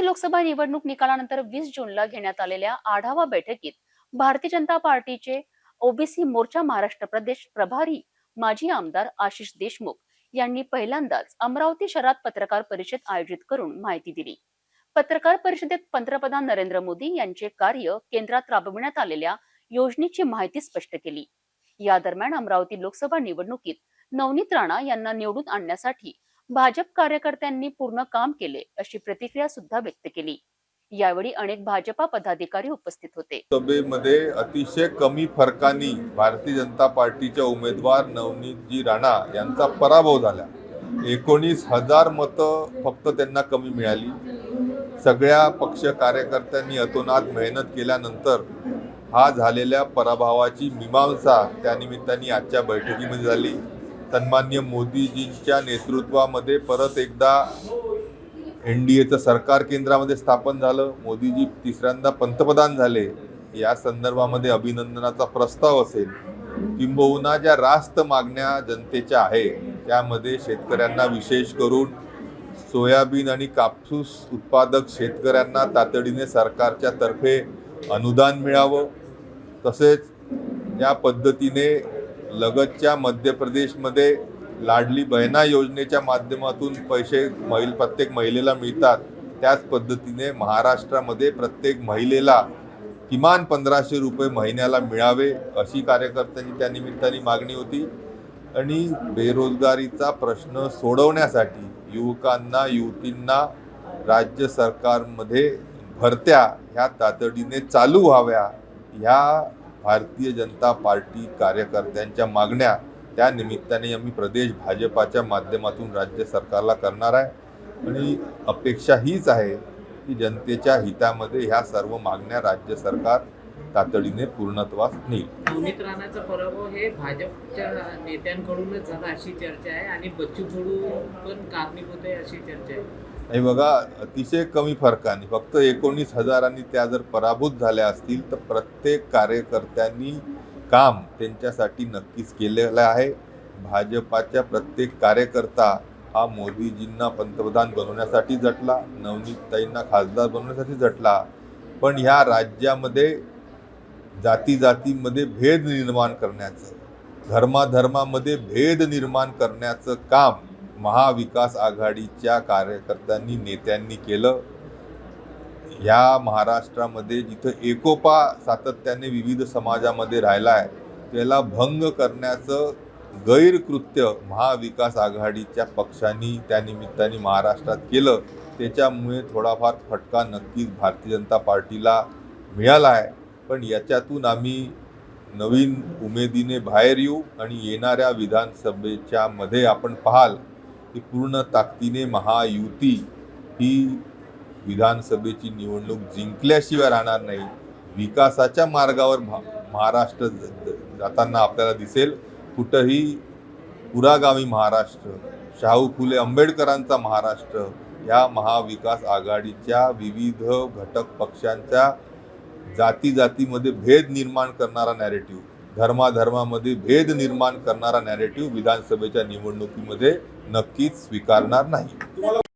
अमरावती लोकसभा निवडणूक निकालानंतर वीस जूनला घेण्यात आलेल्या आढावा बैठकीत भारतीय जनता पार्टीचे ओबीसी मोर्चा महाराष्ट्र प्रदेश प्रभारी माजी आमदार आशिष देशमुख यांनी पहिल्यांदाच अमरावती शहरात पत्रकार परिषद आयोजित करून माहिती दिली. पत्रकार परिषदेत पंतप्रधान नरेंद्र मोदी यांचे कार्य केंद्रात राबविण्यात आलेल्या योजनेची माहिती स्पष्ट केली. या दरम्यान अमरावती लोकसभा निवडणुकीत नवनीत राणा यांना निवडून आणण्यासाठी भाजप कार्यकर्त्यांनी पूर्ण काम केले अशी प्रतिक्रिया सुद्धा व्यक्त केली. यावेळी अनेक भाजपा पदाधिकारी उपस्थित होते. सभेमध्ये अतिशय कमी फरकानी भारतीय जनता पार्टीच्या उमेदवार नवनीतजी राणा यांचा पराभव झाला. एकोणीस हजार मतं फक्त त्यांना कमी मिळाली. सगळ्या पक्ष कार्यकर्त्यांनी अतोनात मेहनत केल्यानंतर हा झालेल्या पराभवाची मीमांसा त्यानिमित्ताने आजच्या बैठकीमध्ये झाली. सन्मान्य मोदीजींच्या नेतृत्वामध्ये परत एकदा एन डी एचं सरकार केंद्रामध्ये स्थापन झालं. मोदीजी तिसऱ्यांदा पंतप्रधान झाले. या संदर्भामध्ये अभिनंदनाचा प्रस्ताव असेल. किंबहुना ज्या रास्त मागण्या जनतेच्या आहे त्यामध्ये शेतकऱ्यांना विशेष करून सोयाबीन आणि कापूस उत्पादक शेतकऱ्यांना तातडीने सरकारच्या तर्फे अनुदान मिळावं. तसेच या पद्धतीने लगतच्या मध्य प्रदेशमध्ये लाडली बहिणा योजनेच्या माध्यमातून पैसे महिल प्रत्येक महिलेला मिळतात. त्याच पद्धतीने महाराष्ट्रामध्ये प्रत्येक महिलेला किमान पंधराशे रुपये महिन्याला मिळावे अशी कार्यकर्त्यांची त्या निमित्ताने मागणी होती. आणि बेरोजगारीचा प्रश्न सोडवण्यासाठी युवकांना युवतींना राज्य सरकारमध्ये भरत्या ह्या तातडीने चालू व्हाव्या ह्या भारतीय जनता पार्टी कार्यकर्त्यांच्या मागण्या त्या निमित्ताने आम्ही प्रदेश भाजपाच्या माध्यमातून राज्य सरकारला करणार आहे. आणि अपेक्षा हीच आहे की जनतेच्या हितामध्ये ह्या सर्व मागण्या राज्य सरकार तातडीने पूर्णत्वास नेईल. नवनीत राणाचा पराभव हे भाजपच्या नेत्यांकडूनच झाला अशी चर्चा आहे आणि बच्चू कडू पण कारणीभूत आहे अशी चर्चा आहे. आणि बघा अतिशय कमी फरकाने फक्त एकोणीस हजारांनी त्या जर पराभूत झाल्या असतील तर प्रत्येक कार्यकर्त्यांनी काम त्यांच्यासाठी नक्कीच केलेलं आहे. भाजपाच्या प्रत्येक कार्यकर्ता हा मोदीजींना पंतप्रधान बनवण्यासाठी झटला नवनीतताईंना खासदार बनवण्यासाठी झटला पण ह्या राज्यामध्ये जाती जातीमध्ये भेद निर्माण करण्याचं धर्माधर्मामध्ये भेद निर्माण करण्याचं काम महाविकास आघाडीच्या कार्यकर्त्यांनी नेत्यांनी केलं. ह्या महाराष्ट्रामध्ये जिथं एकोपा सातत्याने विविध समाजामध्ये राहिला आहे त्याला भंग करण्याचं गैरकृत्य महाविकास आघाडीच्या पक्षांनी त्या निमित्ताने महाराष्ट्रात केलं. त्याच्यामुळे थोडाफार फटका नक्कीच भारतीय जनता पार्टीला मिळाला आहे. पण याच्यातून आम्ही नवीन उमेदीने बाहेर येऊ आणि येणाऱ्या विधानसभेच्या मध्ये आपण पाहाल की पूर्ण ताकदीने महायुती ही विधानसभेची निवडणूक जिंकल्याशिवाय राहणार नाही. विकासाच्या मार्गावर भा- महाराष्ट्र ज- जाताना आपल्याला दिसेल कुठंही पुरागामी महाराष्ट्र शाहू फुले आंबेडकरांचा महाराष्ट्र या महाविकास आघाडीच्या विविध घटक पक्षांच्या जाती जातीमध्ये भेद निर्माण करणारा नॅरेटिव्ह धर्माधर्मामध्ये भेद निर्माण करणारा नॅरेटिव्ह विधानसभेच्या निवडणुकीमध्ये नक्कीच स्वीकारणार नाही.